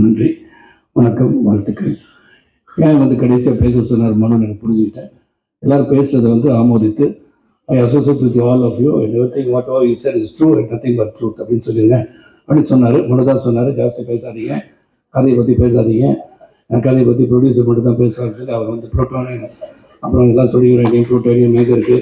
நன்றி. வணக்கம் வாழ்த்துக்கள். ஏன் வந்து கடைசியாக பேச சொன்னார் மனு எனக்கு புரிஞ்சுக்கிட்டேன். எல்லாரும் பேசுறதை வந்து ஆமோதித்து I associate with all of you everything what are is is true and nothing but truth அப்படின்னு சொல்லிடுங்க அப்படின்னு சொன்னார் மனு தான் சொன்னார் ஜாஸ்தி பேசாதீங்க. கதையை பற்றி பேசாதீங்க. எனக்கு கதையை பற்றி ப்ரொடியூசர் மட்டும் தான் பேசுவார்னு சொல்லி அவர் வந்து ப்ரோட்டோனியம் அப்புறம் எல்லாம் சொல்லிக்கிறேன் ப்ரோட்டோனியம் மேக இருக்குது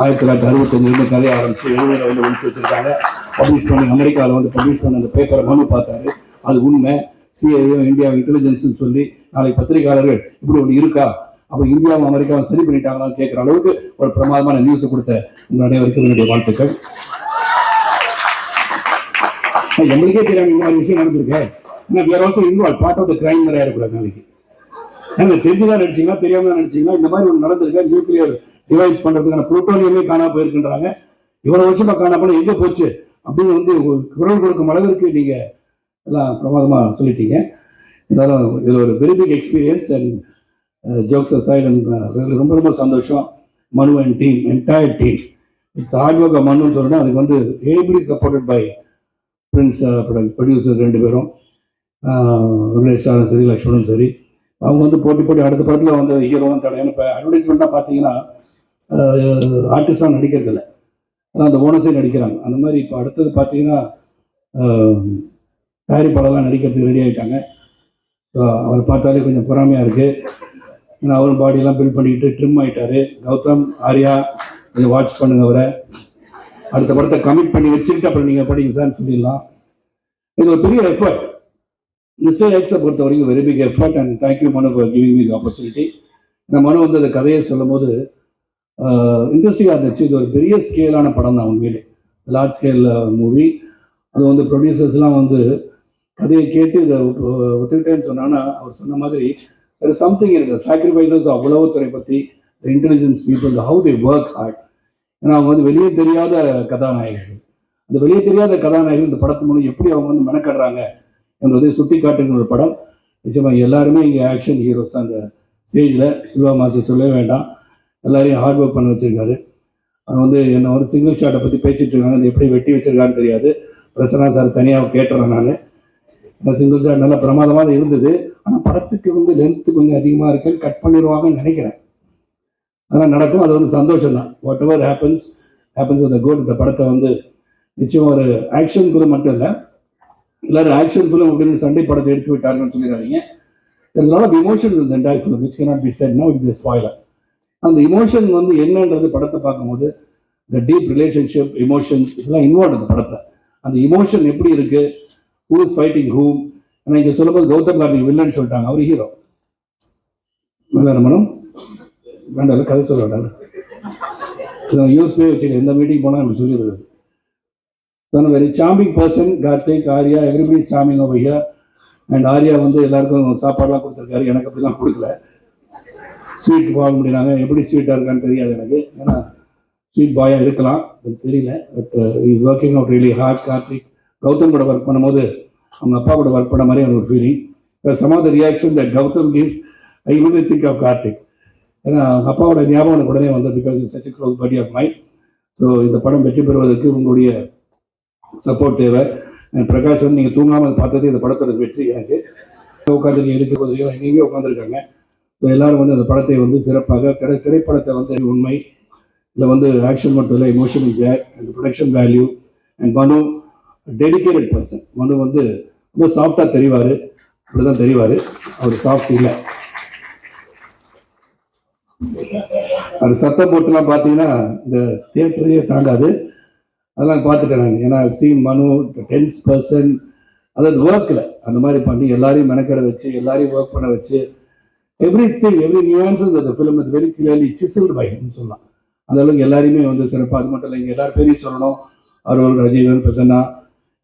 ஆயிரத்தி தொள்ளாயிரத்தி அறுபத்தஞ்சிலிருந்து கதையை ஆரம்பித்து எழுநூறு வந்து முடிச்சு வச்சுருக்காங்க. பப்ளிஷ் பண்ணி அமெரிக்காவில் வந்து பப்ளிஷ் பண்ண அந்த பேப்பரை மனு பார்த்தாரு. அது உண்மை. சிஐஏ இந்தியா இன்டெலிஜென்ஸ்னு சொல்லி நாளை பத்திரிகையாளர்கள் இப்படி ஒன்று இருக்கா? அப்போ இந்தியாவும் அமெரிக்காவும் சரி பண்ணிட்டாங்களான்னு கேட்குற அளவுக்கு ஒரு பிரமாதமான நியூஸ் கொடுத்த உங்கள் அனைவருக்கும் என்னுடைய வாழ்த்துக்கள். எங்களுக்கே தெரியாமல் இந்த மாதிரி விஷயம் நடந்திருக்கு. ஏன்னா வேற ஒருத்தர் involve part of the crime நிறைய இருக்கக்கூடாது நாளைக்கு. ஏங்க தெரிஞ்சுதான் நினைச்சிங்களா தெரியாம தான் நினைச்சிங்களா இந்த மாதிரி ஒன்று நடந்திருக்கா. நியூக்ளியர் டிவைஸ் பண்ணுறதுக்கான புளூட்டோனியமே காணாமல் போயிருக்கின்றாங்க. இவ்வளோ வருஷமாக காணா எங்கே போச்சு? அப்படின்னு வந்து குரல் கொடுக்கும் அளவிற்கு நீங்கள் எல்லாம் பிரமாதமாக சொல்லிட்டீங்க. இருந்தாலும் இது ஒரு very big experience and jokes side ரொம்ப ரொம்ப சந்தோஷம். Manu and team entire team it's hard work மனுன்னு சொல்லணும் அதுக்கு வந்து ably supported by Prince producer ரெண்டு பேரும். வெங்கடேஷ் சரி லக்ஷ்மணும் சரி. அவங்க வந்து போட்டி போட்டி அடுத்த படத்தில் வந்து ஹீரோவும் தடையான இப்போ அட்வர்டைஸ்மெண்ட்டாக பார்த்தீங்கன்னா ஆர்டிஸ்டாக நடிக்கிறதில்ல. ஆனால் அந்த ஓனர்ஸே நடிக்கிறாங்க. அந்த மாதிரி இப்போ அடுத்தது பார்த்தீங்கன்னா தயாரிப்பாளர்லாம் நடிக்கிறதுக்கு ரெடி ஆகிட்டாங்க ஸோ அவர் பார்த்தாலே கொஞ்சம் பொறாமையாக இருக்குது ஏன்னா அவரும் பாடியெல்லாம் பில்ட் பண்ணிக்கிட்டு ட்ரிம் ஆகிட்டாரு கௌதம் ஆர்யா கொஞ்சம் வாட்ச் பண்ணுங்க அவரை. அடுத்த படத்தை கமிட் பண்ணி வச்சுக்கிட்டு அப்புறம் நீங்கள் படிங்க சார்னு சொல்லிடலாம். இது ஒரு பெரிய எஃபர்ட் மிஸ்டர் எக்ஸை பொறுத்த வரைக்கும் very big effort and thank you Manu for giving me opportunity இந்த மனு வந்து அந்த கதையை சொல்லும் போது இன்ட்ரெஸ்டிங்காக இருந்துச்சு. இது ஒரு பெரிய ஸ்கேலான படம் தான் உண்மையிலே. லார்ஜ் ஸ்கேலில் மூவி அது வந்து ப்ரொடியூசர்ஸ்லாம் வந்து கதையை கேட்டு இதை விட்டுக்கிட்டேன்னு சொன்னான்னா அவர் சொன்ன மாதிரி சம்திங் இருக்கு சாக்ரிஃபைசஸ் ஆஃப் உளவுத்துறை பற்றி intelligence people how they work hard ஏன்னா அவங்க வந்து வெளியே தெரியாத கதாநாயகர்கள் அந்த வெளியே தெரியாத கதாநாயகர்கள் இந்த படத்து மூலம் எப்படி அவங்க வந்து மெனக்கடுறாங்க என்பதை சுட்டி காட்டுகிற ஒரு படம். நிச்சயமாக எல்லாருமே இங்கே ஆக்ஷன் ஹீரோஸ் தான் அந்த ஸ்டேஜில் சிவா மாஸ்டர் சொல்லவே வேண்டாம். எல்லாரையும் ஹார்ட் ஒர்க் பண்ண வச்சுருக்காரு. அது வந்து என்ன ஒரு சிங்கிள் ஷாட்டை பற்றி பேசிகிட்டு இருக்காங்க. அது எப்படி வெட்டி வச்சிருக்கான்னு தெரியாது. பிரசன்னா சார் தனியாக கேட்டுறேன் நான். அந்த சிங்கிள் நல்ல நல்லா பிரமாதமாக இருந்தது. ஆனால் படத்துக்கு வந்து லென்த்து கொஞ்சம் அதிகமாக இருக்குன்னு கட் பண்ணிடுவாங்கன்னு நினைக்கிறேன். அதெல்லாம் நடக்கும். அது வந்து சந்தோஷம் தான். வாட் எவர் ஹேப்பன்ஸ் ஹேப்பன்ஸ் அந்த கோட் இந்த படத்தை வந்து நிச்சயம் ஒரு ஆக்ஷன் ஃபிலிம் மட்டும் இல்லை. எல்லாரும் ஆக்ஷன் ஃபிலிம் அப்படின்னு சண்டை படத்தை எடுத்து விட்டாருன்னு சொல்லிடுறாங்க there's a lot of emotions in the entire film which cannot be அந்த இமோஷன் வந்து என்னன்றது படத்தை பார்க்கும்போது இந்த டீப் ரிலேஷன்ஷிப் இமோஷன்ஸ் இதெல்லாம் இன்வால்வ் அந்த படத்தை அந்த இமோஷன் எப்படி இருக்கு? ஹூ இஸ் ஃபைட்டிங் ஹூம் ஆனால் இங்கே சொல்லும்போது கௌதம் கார்த்திக் வில்லன்னு சொல்லிட்டாங்க. அவர் ஹீரோ நல்லா மேடம் வேண்டாம் கதை சொல்ல வேண்டாம். யூஸ் பண்ணி வச்சுக்க எந்த மீட்டிங் போனால் நம்ம சொல்லிடுறது so very charming person Karthik Arya everybody charming over here and Arya வந்து எல்லாருக்கும் சாப்பாடுலாம் கொடுத்துருக்காரு. எனக்கு அப்படிலாம் கொடுக்கல. ஸ்வீட் வாங்க முடியினாங்க எப்படி ஸ்வீட்டாக இருக்கான்னு தெரியாது எனக்கு. ஏன்னா ஸ்வீட் பாயாக இருக்கலாம். எனக்கு தெரியல. But is working out really hard Karthik. Gautham கூட ஒர்க் பண்ணும்போது அவங்க அப்பா கூட ஒர்க் பண்ண மாதிரி எனக்கு ஒரு feeling some of the reaction that Gautham gives I only think of Karthik ஏன்னா அவங்க அப்பாவோட ஞாபகம் எனக்கு உடனே வந்து because is such close body of mind so இந்த படம் வெற்றி பெறுவதற்கு உங்களுடைய சப்போர்ட் தேவை. பிரகாஷ் வந்து நீங்கள் தூங்காமல் பார்த்தது இந்த படத்தோட வெற்றி எனக்கு. உட்காந்து நீங்கள் எடுக்க போதும் எங்கேயோ உட்காந்துருக்காங்க ஸோ எல்லாரும் வந்து அந்த படத்தை வந்து சிறப்பாக திரை திரைப்படத்தை வந்து உண்மை. இதில் வந்து ஆக்ஷன் மட்டும் இல்லை எமோஷன் இஸ் தேர் அந்த production value and Manu dedicated person Manu வந்து ரொம்ப சாஃப்டாக தெரிவார். அப்படி தான் தெரிவார். அவர் சாஃப்ட் இல்லை. அது சத்தம் போட்டுலாம் பார்த்தீங்கன்னா இந்த தேட்டரையே தாங்காது. அதெல்லாம் பார்த்துட்டேன் நான். ஏன்னா சீன் மனு டென்ஸ் பர்சன் அதாவது ஒர்க்கில் அந்த மாதிரி பண்ணி எல்லாரையும் மெனக்கடை வச்சு எல்லாரையும் ஒர்க் பண்ண வச்சு எவ்ரி திங் எவ்ரி நியூன்சஸ் அந்த film is very clearly chiselled பைன்னு சொல்லலாம். அந்த அளவுக்கு எல்லாரையுமே வந்து சிறப்பாக அது மட்டும் இல்லை இங்கே எல்லாரும் பெரிய சொல்லணும். அருள் ரஜீவன் பிரசன்னா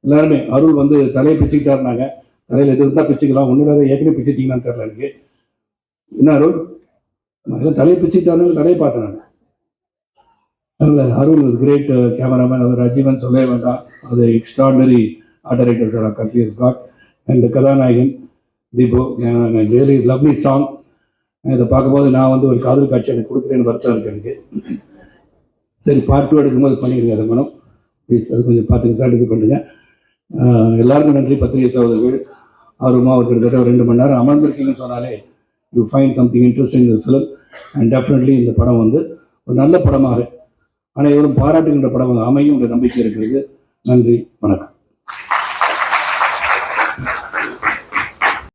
எல்லாருமே. அருள் வந்து தலையை பிச்சுக்கிட்டாருனாங்க. தலையில் எது இருந்தால் பிச்சுக்கலாம். ஒன்றும் இல்லாத ஏற்கனவே பிச்சுட்டீங்கன்னு தெரில எனக்கு. என்ன அருள்? நான் தலையை பிச்சுக்கிட்டாருன்னு தலையை பார்த்தேன் நான். அதில் அருள் கிரேட் கேமராமேன் அது ரஜீவன் சொல்லவே வேண்டாம். அது extraordinary art director sir country god and கதாநாயகன் தீபு. ரியலி லவ்லி சாங் இதை பார்க்கும்போது நான் வந்து ஒரு காதல் காட்சி எனக்கு கொடுக்குறேன்னு வருத்தம் இருக்கு எனக்கு. சரி பார்ட் டூ எடுக்கும்போது பண்ணிடுங்க அதை மேடம் ப்ளீஸ் அது கொஞ்சம் பார்த்து சாட்டிஸ்ஃபை பண்ணுங்கள் எல்லாருக்கும் நன்றி. பத்திரிகை சகோதரர்கள் ஆர்வமாக ஒரு கிட்டத்தட்ட ஒரு ரெண்டு மணி நேரம் அமர்ந்திருக்கீங்கன்னு சொன்னாலே யூ ஃபைண்ட் சம்திங் இன்ட்ரெஸ்டிங் இந்த ஃபிலிம் அண்ட் டெஃபினெட்லி இந்த படம் வந்து ஒரு நல்ல படமாக அனைவரும் பாராட்டுகின்ற படமாக அமையும் என்ற நம்பிக்கை இருக்கிறது. நன்றி. வணக்கம்.